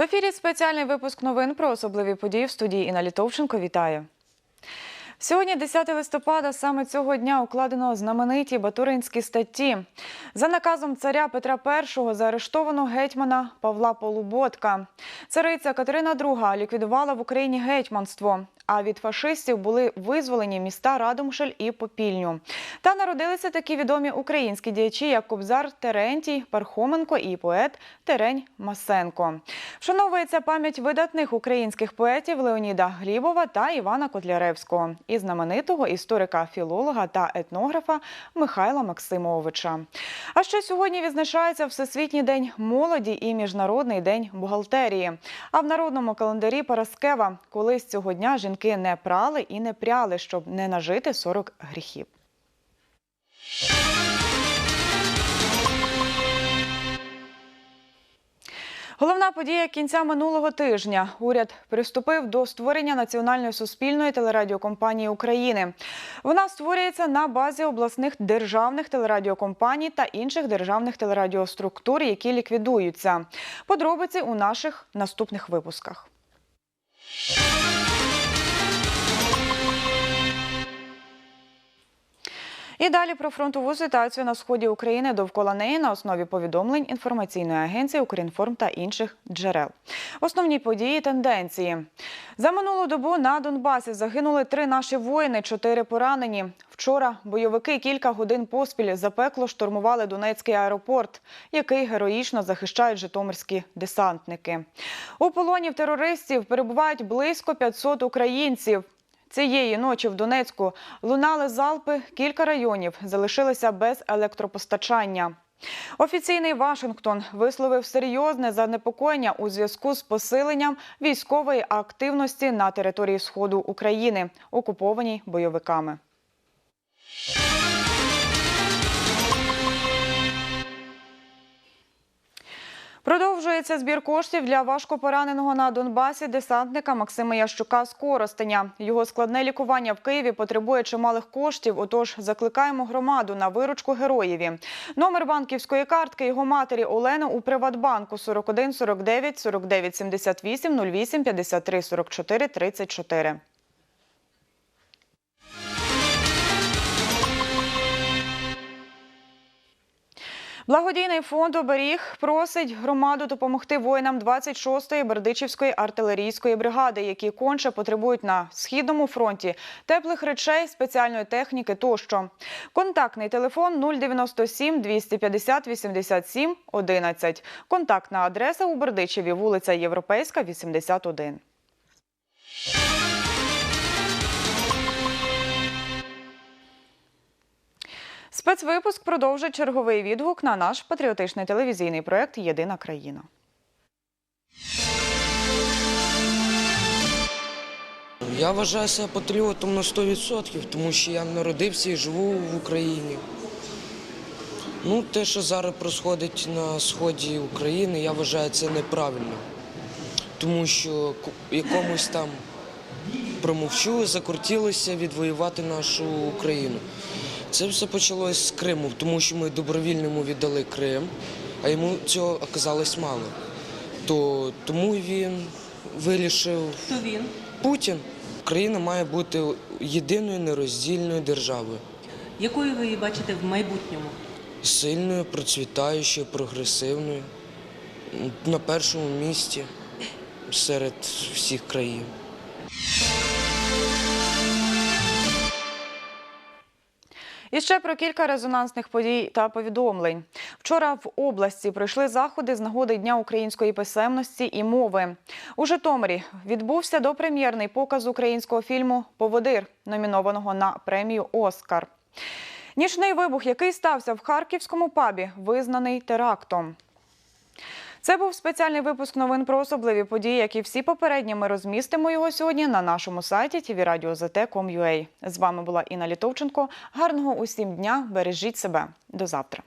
ефірі спеціальний випуск новин про особливі події в студії Інна Літовченко. Вітаю. Сьогодні, 10 листопада, саме цього дня укладено знамениті батуринські статті. За наказом царя Петра І заарештовано гетьмана Павла Полуботка. Цариця Катерина II ліквідувала в Україні гетьманство. А від фашистів були визволені міста Радомшель і Попільню. Та народилися такі відомі українські діячі, як Кобзар Терентій, Пархоменко і поет Терень Масенко. Вшановується пам'ять видатних українських поетів Леоніда Глібова та Івана Котляревського і знаменитого історика, філолога та етнографа Михайла Максимовича. А ще сьогодні відзначається Всесвітній день молоді і Міжнародний день бухгалтерії. А в народному календарі Параскева колись цього дня жінки не прали і не пряли, щоб не нажити 40 гріхів. Головна подія кінця минулого тижня. Уряд приступив до створення національної суспільної телерадіокомпанії України. Вона створюється на базі обласних державних телерадіокомпаній та інших державних телерадіоструктур, які ліквідуються. Подробиці у наших наступних випусках. І далі про фронтову ситуацію на сході України довкола неї на основі повідомлень інформаційної агенції Укрінформ та інших джерел. Основні події, тенденції за минулу добу на Донбасі загинули три наші воїни, чотири поранені. Вчора бойовики кілька годин поспіль запекло штурмували Донецький аеропорт, який героїчно захищають житомирські десантники. У полоні в терористів перебувають близько 500 українців. Цієї ночі в Донецьку лунали залпи, кілька районів залишилися без електропостачання. Офіційний Вашингтон висловив серйозне занепокоєння у зв'язку з посиленням військової активності на території сходу України, окупованій бойовиками. Продовжується збір коштів для важкопораненого на Донбасі десантника Максима Ящука з Коростеня. Його складне лікування в Києві потребує чималих коштів. Отож, закликаємо громаду на виручку героєві. Номер банківської картки його матері Олени у Приватбанку 41 49 49 78 08 53 44 34. Благодійний фонд оберіг просить громаду допомогти воїнам 26-ї Бердичівської артилерійської бригади, які конче потребують на східному фронті теплих речей, спеціальної техніки тощо. Контактний телефон 097 250 87 11. Контактна адреса у Бердичеві, вулиця Європейська, 81. Спецвипуск продовжить черговий відгук на наш патріотичний телевізійний проект Єдина країна. Я вважаю себе патріотом на 100%, тому що я народився і живу в Україні. Ну, те, що зараз происходить на сході України, я вважаю це неправильно. Тому що якомусь там промовчу, закрутілося відвоювати нашу Україну. Це все почалось з Криму, тому що ми добровільно йому віддали Крим, а йому цього оказалось мало. То тому він вирішив Хто він? Путін. Україна має бути єдиною нероздільною державою, Якою ви її бачите в майбутньому? сильною, процвітаючою, прогресивною, на першому місці серед всіх країн. І ще про кілька резонансних подій та повідомлень. Вчора в області пройшли заходи з нагоди Дня української писемності і мови. У Житомирі відбувся допрем'єрний показ українського фільму Поводир, номінованого на премію Оскар. Нічний вибух, який стався в харківському пабі, визнаний терактом. Це був спеціальний випуск новин про особливі події, як і всі попередні. Ми розмістимо його сьогодні на нашому сайті tvradio.zt.com.ua. З вами була Інна Літовченко. Гарного усім дня! Бережіть себе. До завтра.